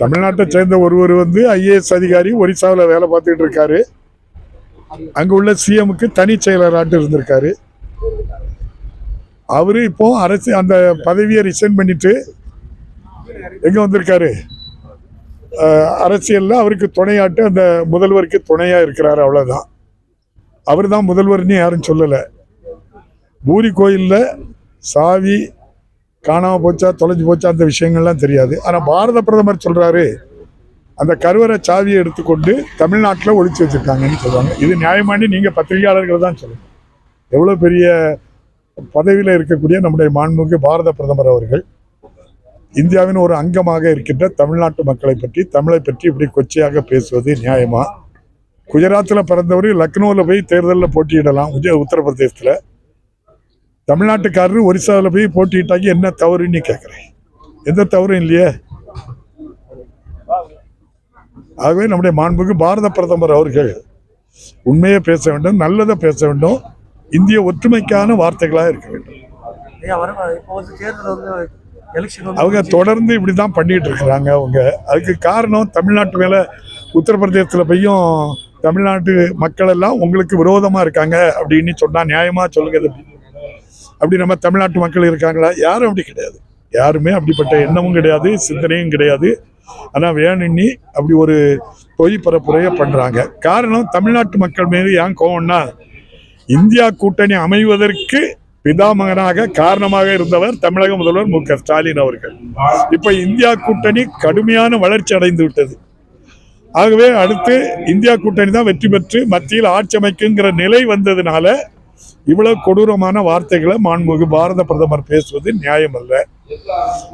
தமிழ்நாட்டை சேர்ந்த ஒருவர் வந்து ஐஏஎஸ் அதிகாரி ஒரிசாவில் வேலை பார்த்துட்டு இருக்காரு. அங்கே உள்ள சிஎம்க்கு தனி செயலராட்டு இருந்திருக்காரு. அவரு இப்போ அரசு அந்த பதவியை ரிசைன் பண்ணிட்டு எங்கே வந்திருக்காரு? அரசியலில் அவருக்கு துணையாட்டு அந்த முதல்வருக்கு துணையாக இருக்கிறாரு அவ்வளோதான் அவர் தான் முதல்வர்னு யாரும் சொல்லலை. பூரி கோயிலில் சாவி காணாமல் போச்சா தொலைஞ்சு போச்சா அந்த விஷயங்கள்லாம் தெரியாது. ஆனால் பாரத பிரதமர் சொல்கிறாரு அந்த கருவறை சாவியை எடுத்துக்கொண்டு தமிழ்நாட்டில் ஒழிச்சு வச்சிருக்காங்கன்னு சொல்லுவாங்க இது நியாயமானி நீங்கள் பத்திரிகையாளர்கள் தான் சொல்லணும். எவ்வளோ பெரிய பதவியில் இருக்கக்கூடிய நம்முடைய மாண்புமிகு பாரத பிரதமர் அவர்கள் இந்தியாவின் ஒரு அங்கமாக இருக்கின்ற தமிழ்நாட்டு மக்களை பற்றி தமிழை பற்றி இப்படி கொச்சையாக பேசுவது நியாயமா? குஜராத்தில் பிறந்தவர் லக்னோவில் போய் தேர்தலில் போட்டியிடலாம் உஜ உத்தரப்பிரதேசத்தில். தமிழ்நாட்டுக்காரர் ஒரிசாவில் போய் போட்டியிட்டாங்க என்ன தவறுன்னு கேட்குறேன் எந்த தவறும் இல்லையே? ஆகவே நம்முடைய மாண்புக்கு பாரத பிரதமர் அவர்கள் உண்மையை பேச வேண்டும் நல்லதை பேச வேண்டும் இந்திய ஒற்றுமைக்கான வார்த்தைகளாக இருக்க வேண்டும். அவங்க தொடர்ந்து இப்படி தான் பண்ணிட்டு இருக்கிறாங்க அவங்க. அதுக்கு காரணம் தமிழ்நாட்டு மேலே உத்தரப்பிரதேசத்தில் போயும் தமிழ்நாட்டு மக்கள் எல்லாம் உங்களுக்கு விரோதமாக இருக்காங்க அப்படின்னு சொன்னால் நியாயமாக சொல்லுங்க. அப்படி நம்ம தமிழ்நாட்டு மக்கள் இருக்காங்களா? யாரும் அப்படி கிடையாது. யாருமே அப்படிப்பட்ட எண்ணமும் கிடையாது சிந்தனையும் கிடையாது. ஆனால் வேணும்னி அப்படி ஒரு பொய் பரப்புரையை பண்ணுறாங்க காரணம் தமிழ்நாட்டு மக்கள் மீது ஏன் கோவம்னா இந்தியா கூட்டணி அமைவதற்கு பிதாமகனாக காரணமாக இருந்தவர் தமிழக முதல்வர் மு க ஸ்டாலின் அவர்கள். இப்போ இந்தியா கூட்டணி கடுமையான வளர்ச்சி அடைந்து விட்டது. ஆகவே அடுத்து இந்தியா கூட்டணி தான் வெற்றி பெற்று மத்தியில் ஆட்சி அமைக்குங்கிற நிலை வந்ததுனால இவ்வளவு கொடூரமான வார்த்தைகளை மாண்புமிகு பாரத பிரதமர் பேசுவது நியாயம் அல்ல.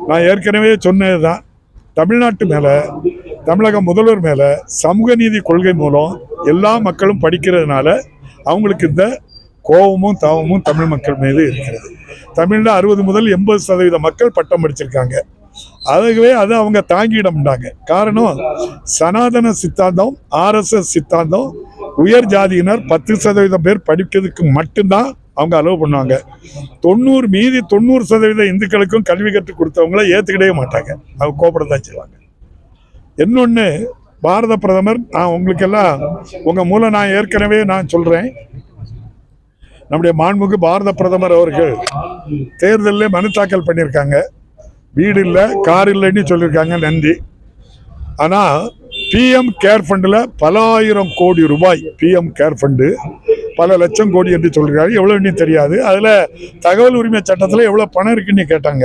நான் ஏற்கனவே சொன்னதுதான் தமிழ்நாட்டு மேல தமிழக முதல்வர் மேலே சமூக நீதி கொள்கை மூலம் எல்லா மக்களும் படிக்கிறதுனால அவங்களுக்கு இந்த கோபமும் தாவமும் தமிழ் மக்கள் மீது இருக்கிறது. தமிழில் அறுபது முதல் எண்பது சதவீத மக்கள் பட்டம் படிச்சிருக்காங்க. அதுவே அதை அவங்க தாங்கிடம்டாங்க காரணம் சனாதன சித்தாந்தம் ஆர்எஸ்எஸ் சித்தாந்தம் உயர் ஜாதியினர் பத்து சதவீதம் பேர் படிக்கிறதுக்கு மட்டும்தான் அவங்க அலோவ் பண்ணுவாங்க. தொண்ணூறு மீதி தொண்ணூறு சதவீத இந்துக்களுக்கும் கல்வி கற்றுக் கொடுத்தவங்கள ஏற்றுக்கிடவே மாட்டாங்க. அவங்க கோபப்பட செய்வாங்க. இன்னொன்று பாரத பிரதமர் நான் உங்களுக்கெல்லாம் உங்கள் மூலம் நான் ஏற்கனவே நான் சொல்கிறேன் நம்முடைய மாண்புக்கு பாரத பிரதமர் அவர்கள் தேர்தலில் மனு தாக்கல் பண்ணியிருக்காங்க. வீடு இல்லை கார் இல்லைன்னு சொல்லியிருக்காங்க நன்றி. ஆனால் பிஎம் கேர் ஃபண்டில் பல ஆயிரம் கோடி ரூபாய் பிஎம் கேர் ஃபண்டு பல லட்சம் கோடி என்று சொல்கிறாரு எவ்வளோன்னு தெரியாது. அதில் தகவல் உரிமை சட்டத்தில் எவ்வளோ பணம் இருக்குன்னு கேட்டாங்க.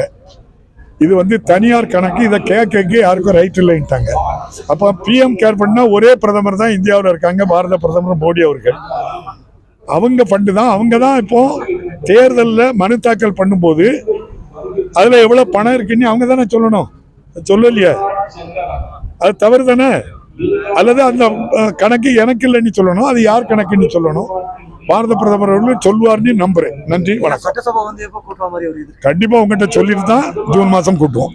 இது வந்து தனியார் கணக்கு. இதை கேட்க யாருக்கும் ரைட் இல்லைன்ட்டாங்க. அப்போ பிஎம் கேர் ஃபண்ட்னா ஒரே பிரதமர் தான் இந்தியாவில் இருக்காங்க. பாரத பிரதமர் மோடி அவர்கள். அவங்க ஃபண்டு தான். அவங்க தான் இப்போ தேர்தலில் மனு தாக்கல் பண்ணும்போது அதில் எவ்வளோ பணம் இருக்குன்னு அவங்க தானே சொல்லணும். சொல்லலையே. அது தவறு தானே? அல்லது அந்த கணக்கு எனக்கு இல்லைன்னு சொல்லணும். அது யார் கணக்குன்னு சொல்லணும். பாரத பிரதமர் அவர்கள் சொல்வார்னு நம்புறேன். நன்றி வணக்கம். கண்டிப்பாக உங்ககிட்ட சொல்லிட்டு தான் ஜூன் மாதம் கூட்டுவோம்.